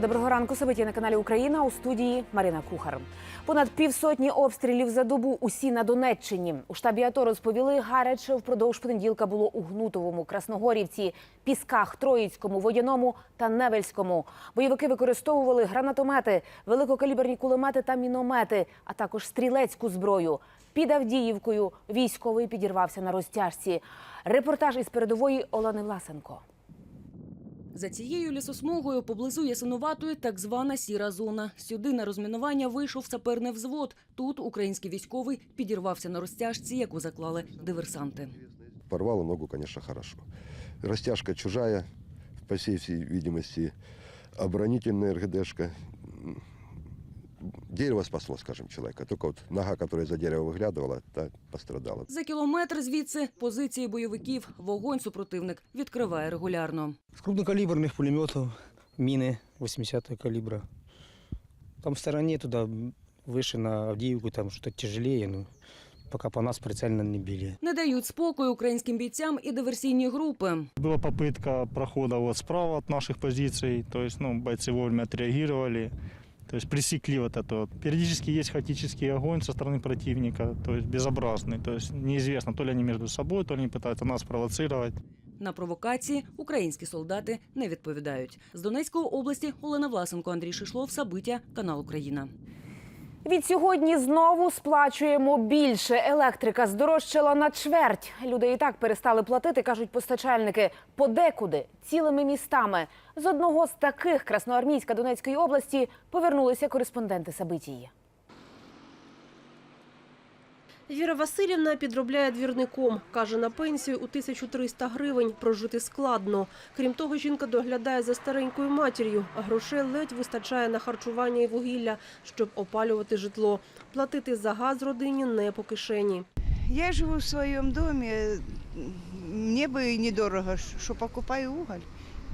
Доброго ранку, Сабиті на каналі Україна у студії Марина Кухар. Понад півсотні обстрілів за добу усі на Донеччині. У штабі АТО розповіли, гаряче впродовж понеділка було у Гнутовому, Красногорівці, Пісках, Троїцькому, Водяному та Невельському. Бойовики використовували гранатомети, великокаліберні кулемети та міномети, а також стрілецьку зброю. Під Авдіївкою військовий підірвався на розтяжці. Репортаж із передової Олени Власенко. За цією лісосмугою поблизу Ясиноватої так звана сіра зона. Сюди на розмінування вийшов саперний взвод. Тут український військовий підірвався на розтяжці, яку заклали диверсанти. Порвало ногу, звісно, хорошо. Розтяжка чужая, по всій всій відомості, оборонительна РГДшка. М, Дерево спасло, скажем, человека. Только вот нога, которая за дерево выглядывала, та пострадала. За кілометр звідси позиції бойовиків вогонь супротивник відкриває регулярно. С крупнокалиберных пулеметов, мины 80 калибра. Там в стороне туда выше на Авдеевку, там что-то тяжелее, но пока по нас прицельно не били. Не дають спокою українським бійцям і диверсійні групи. Была попытка прохода вот справа от наших позиций, то есть ну, бойцы вовремя отреагировали, то есть пресекли вот это вот. Периодически есть хаотический огонь со стороны противника, то есть безобразный, то есть неизвестно, то ли они между собой, то ли они пытаются нас провоцировать. На провокації українські солдати не відповідають. З Донецької області Олена Власенко, Андрій Шишлов, Сабиття, канал Україна. Від сьогодні знову сплачуємо більше. Електрика здорожчала на чверть. Люди і так перестали платити, кажуть постачальники. Подекуди цілими містами. З одного з таких Красноармійська Донецької області повернулися кореспонденти Сабитії. Віра Васильівна підробляє двірником. Каже, на пенсію у 1300 гривень прожити складно. Крім того, жінка доглядає за старенькою матір'ю, а грошей ледь вистачає на харчування і вугілля, щоб опалювати житло. Платити за газ родині не по кишені. Я живу в своем доме, мне бы и недорого, что покупаю уголь.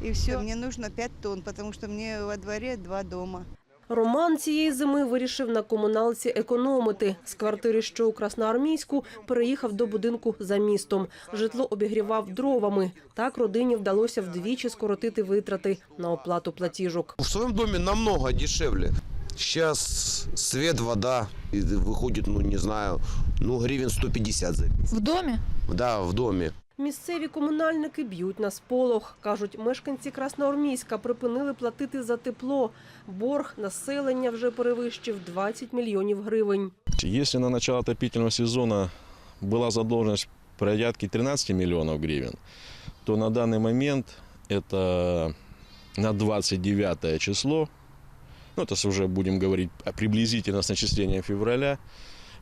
И все, мне нужно 5 тонн, потому что мне во дворе два дома. Роман цієї зими вирішив на комуналці економити. З квартири, що у Красноармійську, переїхав до будинку за містом. Житло обігрівав дровами. Так родині вдалося вдвічі скоротити витрати на оплату платіжок. В своем доме намного дешевле. Сейчас свет, вода и выходит, ну не знаю, ну гривен 150 за месяц. В доме? Да, в доме. Місцеві комунальники б'ють на сполох. Кажуть, мешканці Красноармійська припинили платити за тепло. Борг населення вже перевищив 20 мільйонів гривень. Если на начало отопительного сезона была задолженность порядка 13 миллионов гривен, то на данный момент это на 29 число, ну это уже будем говорить о приблизительно с начислением февраля,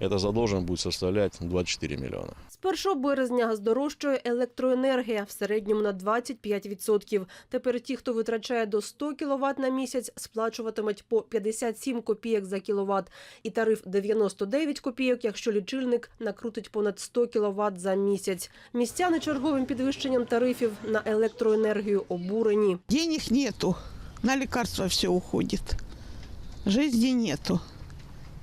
эта задолженность будет составлять 24 миллиона. З 1 березня здорожчає електроенергія в середньому на 25%. Тепер ті, хто витрачає до 100 кВт на місяць, сплачуватимуть по 57 копійок за кіловат. І тариф 99 копійок, якщо лічильник накрутить понад 100 кВт за місяць. Містяни черговим підвищенням тарифів на електроенергію обурені. Денег нету, на лекарства все уходит. Жизни нету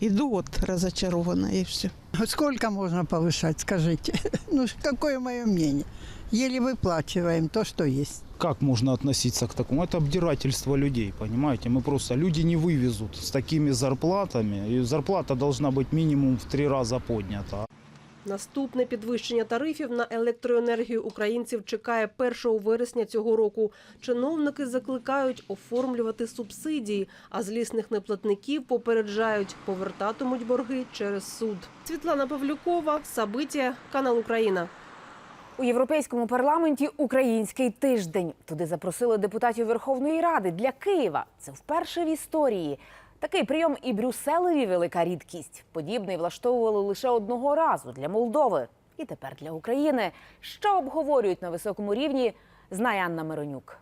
Иду вот разочарованная и все. Сколько можно повышать, скажите? Ну, какое мое мнение? Еле выплачиваем то, что есть. Как можно относиться к такому? Это обдирательство людей, понимаете? Мы просто люди не вывезут с такими зарплатами. И зарплата должна быть минимум в три раза поднята. Наступне підвищення тарифів на електроенергію українців чекає 1 вересня цього року. Чиновники закликають оформлювати субсидії, а злісних неплатників попереджають, повертатимуть борги через суд. Світлана Павлюкова, Сабиття, канал Україна. У європейському парламенті український тиждень. Туди запросили депутатів Верховної Ради для Києва. Це вперше в історії. Такий прийом і Брюсселеві велика рідкість. Подібний влаштовували лише одного разу для Молдови. І тепер для України. Що обговорюють на високому рівні, знає Анна Миронюк.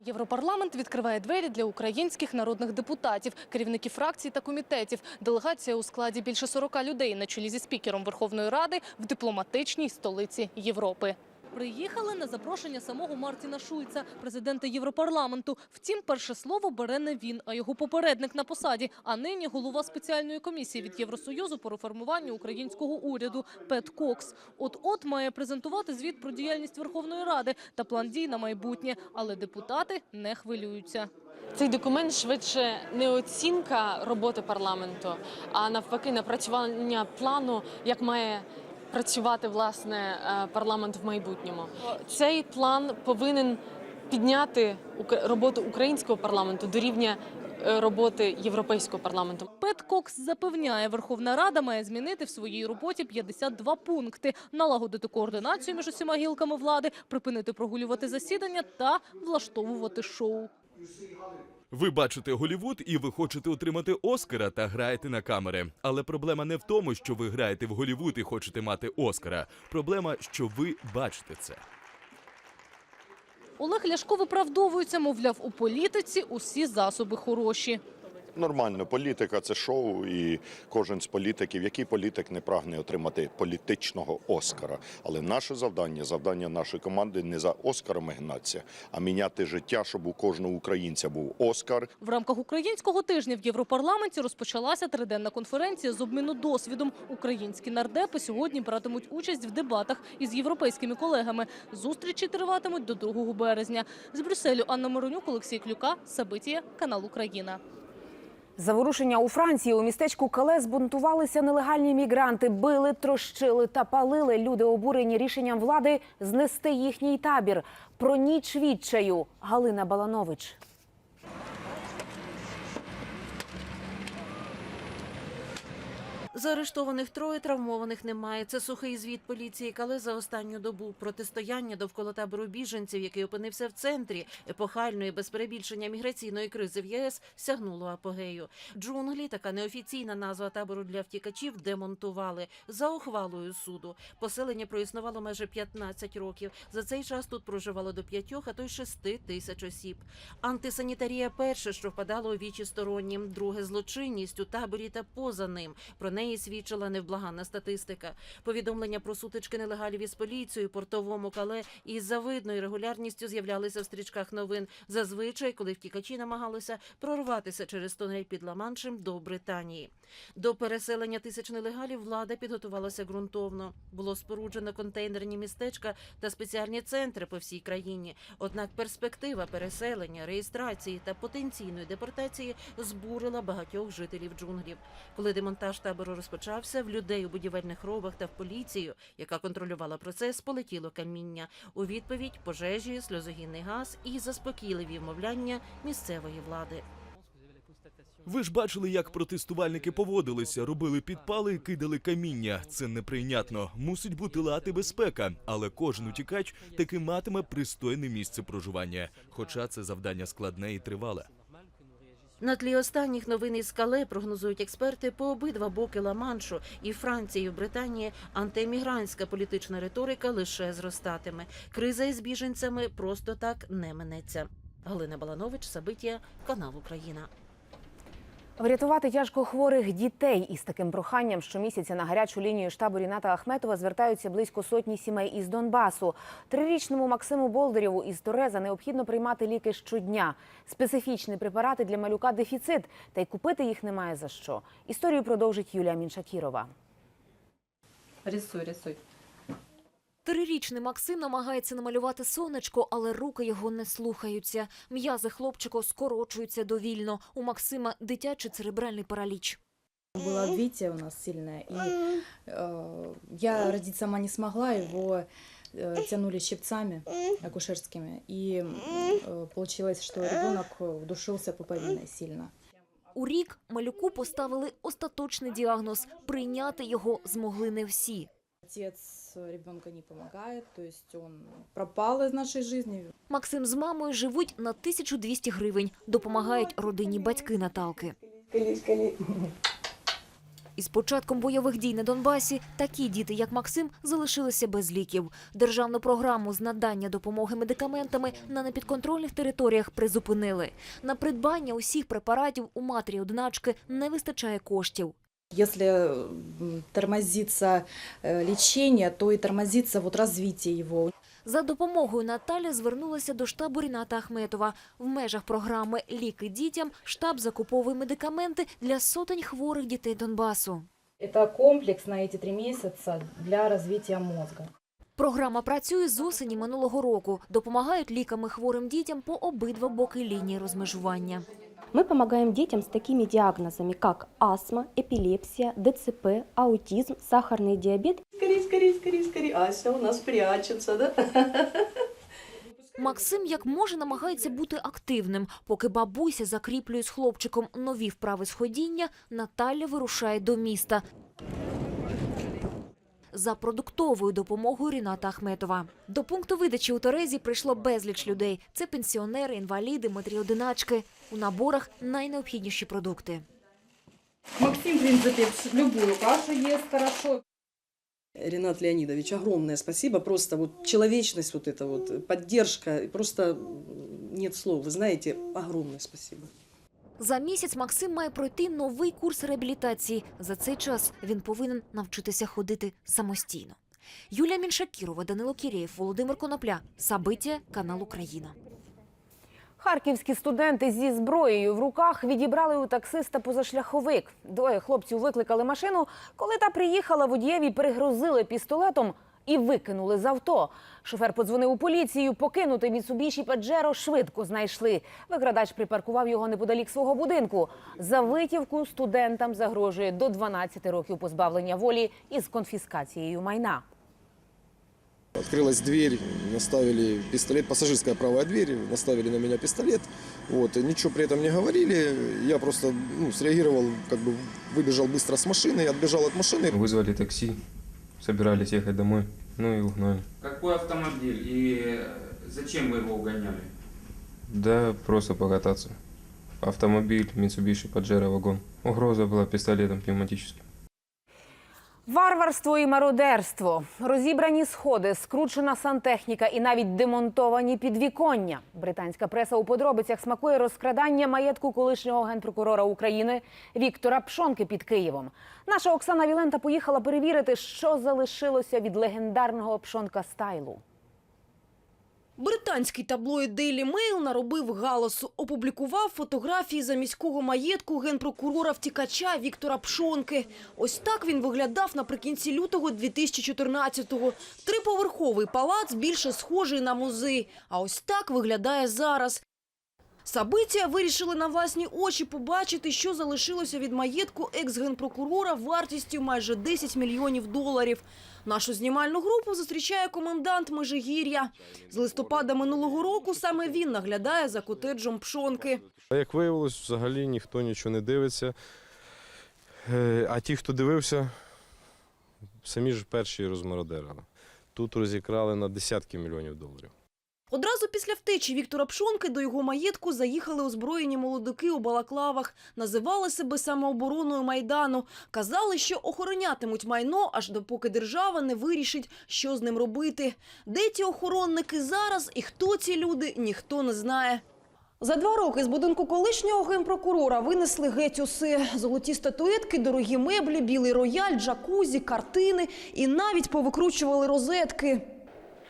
Європарламент відкриває двері для українських народних депутатів, керівників фракцій та комітетів. Делегація у складі більше 40 людей на чолі зі спікером Верховної Ради в дипломатичній столиці Європи. Приїхали на запрошення самого Мартіна Шульца, президента Європарламенту. Втім, перше слово бере не він, а його попередник на посаді, а нині голова спеціальної комісії від Євросоюзу по реформуванню українського уряду Пет Кокс. От-от має презентувати звіт про діяльність Верховної Ради та план дій на майбутнє, але депутати не хвилюються. Цей документ швидше не оцінка роботи парламенту, а навпаки напрацювання плану, як має працювати власне е, парламент в майбутньому. Цей план повинен підняти роботу українського парламенту до рівня е, роботи європейського парламенту. Пет Кокс запевняє, Верховна Рада має змінити в своїй роботі 52 пункти, налагодити координацію між усіма гілками влади, припинити прогулювати засідання та влаштовувати шоу. Ви бачите Голівуд і ви хочете отримати Оскара та граєте на камери. Але проблема не в тому, що ви граєте в Голівуд і хочете мати Оскара. Проблема, що ви бачите це. Олег Ляшко виправдовується, мовляв, у політиці усі засоби хороші. Нормально, політика це шоу, і кожен з політиків, який політик не прагне отримати політичного Оскара. Але наше завдання, завдання нашої команди не за Оскарами гнатися, а міняти життя, щоб у кожного українця був Оскар, В рамках українського тижня в Європарламенті розпочалася триденна конференція з обміну досвідом. Українські нардепи сьогодні братимуть участь в дебатах із європейськими колегами. Зустрічі триватимуть до 2 березня. З Брюсселю Анна Моронюк, Олексій Клюка, Сабитія, канал Україна. Заворушення у Франції у містечку Кале збунтувалися нелегальні мігранти, били, трощили та палили. Люди обурені рішенням влади знести їхній табір. Про ніч відчаю Галина Баланович. Заарештованих троє, травмованих немає. Це сухий звіт поліції Кале за останню добу. Протистояння довкола табору біженців, який опинився в центрі епохальної без перебільшення міграційної кризи в ЄС, сягнуло апогею. Джунглі, така неофіційна назва табору для втікачів, демонтували за ухвалою суду. Поселення проіснувало майже 15 років. За цей час тут проживало до п'ятьох, а то й шести тисяч осіб. Антисанітарія перше, що впадало у вічі стороннім, друге злочинність у таборі та поза ним. Про неї свідчила невблаганна статистика. Повідомлення про сутички нелегалів із поліцією, портовому кале із завидною регулярністю з'являлися в стрічках новин. Зазвичай, коли втікачі намагалися прорватися через тунель під Ла-Маншем до Британії. До переселення тисяч нелегалів влада підготувалася ґрунтовно. Було споруджено контейнерні містечка та спеціальні центри по всій країні. Однак перспектива переселення, реєстрації та потенційної депортації збурила багатьох жителів джунглів. Коли демонтаж табору розпочався, в людей у будівельних робах та в поліцію, яка контролювала процес, полетіло каміння. У відповідь пожежі, сльозогінний газ і заспокійливі вмовляння місцевої влади. Ви ж бачили, як протестувальники поводилися, робили підпали, кидали каміння. Це неприйнятно. Мусить бути лад і безпека, але кожен утікач таки матиме пристойне місце проживання. Хоча це завдання складне і тривале. На тлі останніх новин із Кале прогнозують експерти по обидва боки Ла-Маншу і Франції, і в Британії антиемігрантська політична риторика лише зростатиме. Криза із біженцями просто так не минеться. Галина Баланович, Сабитія, канал Україна. Врятувати тяжко хворих дітей із таким проханням щомісяця на гарячу лінію штабу Ріната Ахметова звертаються близько сотні сімей із Донбасу. Трирічному Максиму Болдерєву із Тореза необхідно приймати ліки щодня. Специфічні препарати для малюка дефіцит, та й купити їх немає за що. Історію продовжить Юлія Міншакірова. Рисуй, рисуй. Трирічний Максим намагається намалювати сонечко, але руки його не слухаються. М'язи хлопчика скорочуються довільно. У Максима дитячий церебральний параліч. Было обвитие у нас сильное, и э, я родить сама не смогла, его э, тянули щипцами акушерскими, и э, получилось, что ребенок вдушился пуповиной сильно. У рік малюку поставили остаточний діагноз. Прийняти його змогли не всі. Отец ребенка не помогает, то есть он пропал из нашей жизни. Максим з мамою живуть на 1200 гривень. Допомагають родині батьки Наталки. Із початком бойових дій на Донбасі такі діти, як Максим, залишилися без ліків. Державну програму з надання допомоги медикаментами на непідконтрольних територіях призупинили. На придбання усіх препаратів у матері одиначки не вистачає коштів. Если м, тормозится э, лечение, то и тормозится вот развитие его. За допомогою Наталя звернулася до штабу Ріната Ахметова. В межах програми Ліки дітям штаб закуповує медикаменти для сотень хворих дітей Донбасу. Это комплекс на эти три месяца для развития мозга. Програма працює з осені минулого року. Допомагають ліками хворим дітям по обидва боки лінії розмежування. Мы помогаем детям с такими диагнозами, как астма, эпилепсия, ДЦП, аутизм, сахарный диабет Скорей, скорей, скорей, скорей. Ася у нас прячется, да? Максим як може намагається бути активним. Поки бабуся закріплює з хлопчиком нові вправи з ходіння, Наталя вирушає до міста. За продуктовою допомогою Ріната Ахметова. До пункту видачі у Терезі прийшло безліч людей. Це пенсіонери, інваліди, матрі-одиначки. У наборах найнеобхідніші продукти. Максим, в принципе, любую кашу ест хорошо. Ренат Леонидович, огромное спасибо. Просто вот человечность, вот эта вот поддержка, просто нет слов. Вы знаете, огромное спасибо. За місяць Максим має пройти новий курс реабілітації. За цей час він повинен навчитися ходити самостійно. Юлія Міншакірова, Данило Кірєєв, Володимир Конопля. Сабиття, канал Україна. Харківські студенти зі зброєю в руках відібрали у таксиста позашляховик. Двоє хлопців викликали машину. Коли та приїхала, водієві перегрозили пістолетом і викинули з авто. Шофер подзвонив у поліцію. Покинути Mitsubishi Pajero швидко знайшли. Викрадач припаркував його неподалік свого будинку. За витівку студентам загрожує до 12 років позбавлення волі із конфіскацією майна. Открылась дверь, наставили пистолет, пассажирская правая дверь, наставили на меня пистолет. Вот, ничего при этом не говорили. Я просто ну, среагировал, как бы выбежал быстро с машины, отбежал от машины. Вызвали такси, Собирались ехать домой, ну и угнали. Какой автомобиль и зачем вы его угоняли? Да, просто покататься. Автомобиль Mitsubishi Pajero вагон. Угроза была пистолетом пневматическим. Варварство і мародерство, розібрані сходи, скручена сантехніка і навіть демонтовані підвіконня. Британська преса у подробицях смакує розкрадання маєтку колишнього генпрокурора України Віктора Пшонки під Києвом. Наша Оксана Вілента поїхала перевірити, що залишилося від легендарного Пшонка стайлу. Британський таблоїд Daily Mail наробив галасу, опублікував фотографії за міського маєтку генпрокурора втікача Віктора Пшонки. Ось так він виглядав наприкінці лютого 2014-го. Триповерховий палац більше схожий на музей. А ось так виглядає зараз. Сабиття вирішили на власні очі побачити, що залишилося від маєтку екс-генпрокурора вартістю майже 10 мільйонів доларів. Нашу знімальну групу зустрічає комендант Межигір'я. З листопада минулого року саме він наглядає за котеджем Пшонки. Як виявилось, взагалі ніхто нічого не дивиться. Е, А ті, хто дивився, самі ж перші розмародерили. Тут розікрали на десятки мільйонів доларів. Одразу після втечі Віктора Пшонки до його маєтку заїхали озброєні молодики у балаклавах. Називали себе самообороною Майдану. Казали, що охоронятимуть майно, аж допоки держава не вирішить, що з ним робити. Де ті охоронники зараз і хто ці люди, ніхто не знає. За два роки з будинку колишнього генпрокурора винесли геть усе. Золоті статуетки, дорогі меблі, білий рояль, джакузі, картини і навіть повикручували розетки.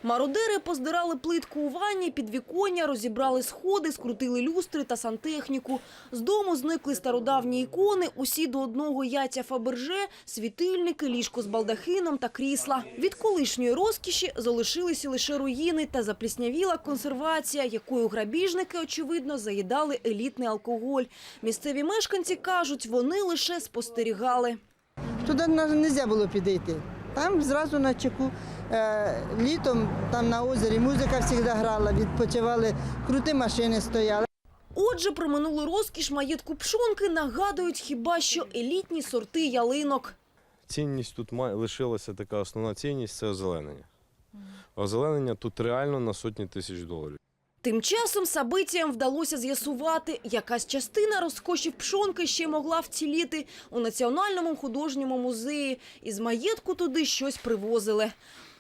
Мародери поздирали плитку у ванні, підвіконня, розібрали сходи, скрутили люстри та сантехніку. З дому зникли стародавні ікони, усі до одного яйця Фаберже, світильники, ліжко з балдахином та крісла. Від колишньої розкіші залишилися лише руїни та запліснявіла консервація, якою грабіжники, очевидно, заїдали елітний алкоголь. Місцеві мешканці кажуть, вони лише спостерігали. Туди не можна було підійти. Там зразу на чеку. Е, літом там на озері музика завжди грала, відпочивали, круті машини стояли. Отже, про минулу розкіш маєтку Пшонки нагадують хіба що елітні сорти ялинок. Цінність тут має, лишилася така основна цінність це озеленення. Озеленення тут реально на сотні тисяч доларів. Тим часом сабиціям вдалося з'ясувати, якась частина розкошів пшонки ще могла вціліти у Національному художньому музеї. Із маєтку туди щось привозили.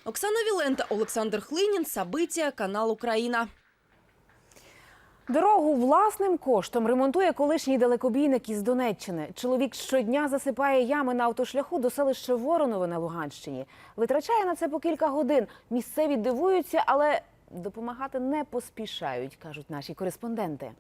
Оксана Вілента, Олександр Хлинін, Сабиція, канал Україна. Дорогу власним коштом ремонтує колишній далекобійник із Донеччини. Чоловік щодня засипає ями на автошляху до селища Воронове на Луганщині. Витрачає на це по кілька годин. Місцеві дивуються, але допомагати не поспішають, кажуть наші кореспонденти.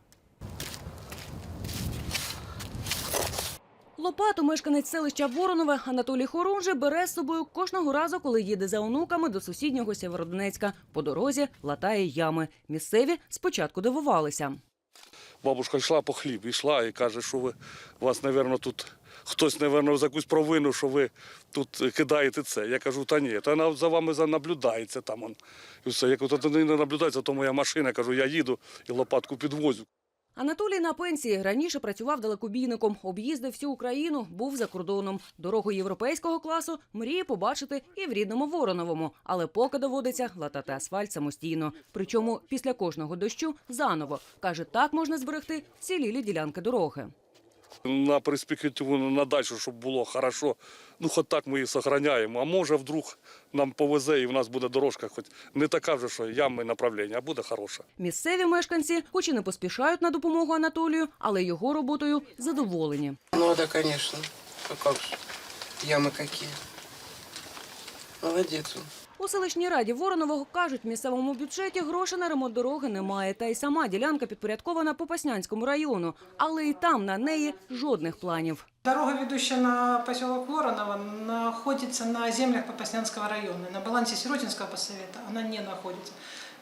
Лопату мешканець селища Воронове Анатолій Хорунжий бере з собою кожного разу, коли їде за онуками до сусіднього Сєвєродонецька. По дорозі латає ями. Місцеві спочатку дивувалися. Бабушка йшла по хліб, йшла і каже, що ви вас, мабуть, тут хтось, мабуть, за якусь провину, що ви тут кидаєте це. Я кажу, та ні, та вона за вами наблюдається там. Он. І все. Я кажу, не наблюдається, то моя машина. Кажу, я їду і лопатку підвозю. Анатолій на пенсії раніше працював далекобійником, об'їздив всю Україну, був за кордоном. Дорогу європейського класу мріє побачити і в рідному Вороновому, але поки доводиться латати асфальт самостійно. Причому після кожного дощу заново каже, так можна зберегти цілілі ділянки дороги. На перспективу на дальше, щоб було хорошо. Ну, хоч так ми її зберігаємо. А може, вдруг нам повезе і в нас буде дорожка, хоч не така вже, що ями направлення, а буде хороша. Місцеві мешканці, хоч і не поспішають на допомогу Анатолію, але його роботою задоволені. Ну да, конечно. А как же? Ямы какие. Молодец он. У селищній раді Воронового кажуть, в місцевому бюджеті грошей на ремонт дороги немає. Та й сама ділянка підпорядкована Попаснянському району. Але і там на неї жодних планів. Дорога, ведущая на поселок Воронова, находится на землях Попаснянского района. На балансе Сиротинского поссовета она не находится.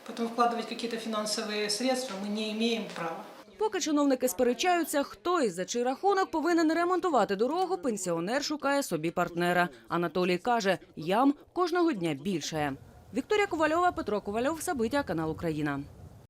Поэтому вкладывать какие-то финансовые средства мы не имеем права. Поки чиновники сперечаються, хто і за чий рахунок повинен ремонтувати дорогу, пенсіонер шукає собі партнера. Анатолій каже, ям кожного дня більше. Вікторія Ковальова, Петро Ковальов, Сабиття, канал Україна.